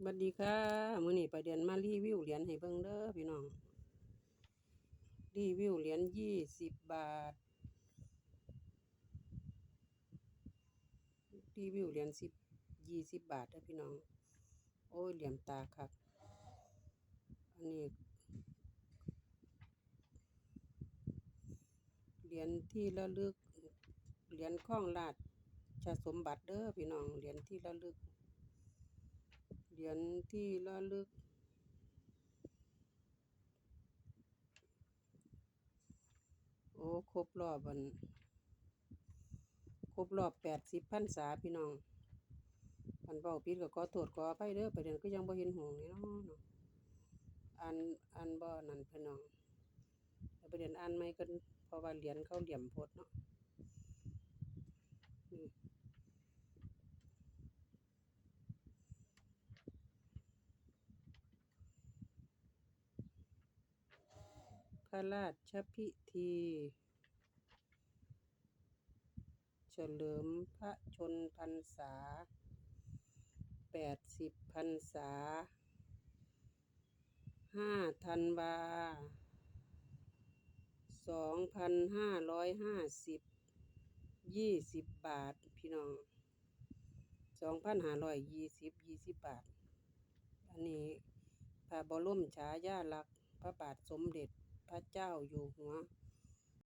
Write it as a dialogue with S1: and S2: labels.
S1: สวัสดีค่ะมื้อนี้ประเด็นมารีวิวเหรียญให้เบิ่งเด้อพี่น้อง รีวิวเหรียญยี่สิบบาท รีวิวเหรียญสิบยี่สิบบาทเด้อพี่น้อง โอ้ยเหลี่ยมตาคักอันนี้เหรียญที่ระลึก เหรียญข้องราชสมบัติเด้อพี่น้อง เหรียญที่ระลึก เหรียญที่ระลึก โอ้ ครบรอบอัน ครบรอบแปดสิบพรรษาพี่น้องอันเว้าผิดก็ขอโทษขออภัยเด้อประเด็นก็ยังบ่เห็นหงส์นี่เนาะอันอันบ่นั่นพี่น้องประเด็นอ่านใหม่ก็เพราะว่าเหรียญเขาเหลี่ยมโพดเนาะ ราชพิธี เฉลิมพระชนพรรษาแปดสิบพรรษาห้าธันวาสองพันห้าร้อยห้าสิบยี่สิบบาท พี่น้องสองพันห้าร้อยยี่สิบยี่สิบบาท อันนี้พระบรมฉายาลักษณ์พระบาทสมเด็จ พระเจ้าอยู่หัว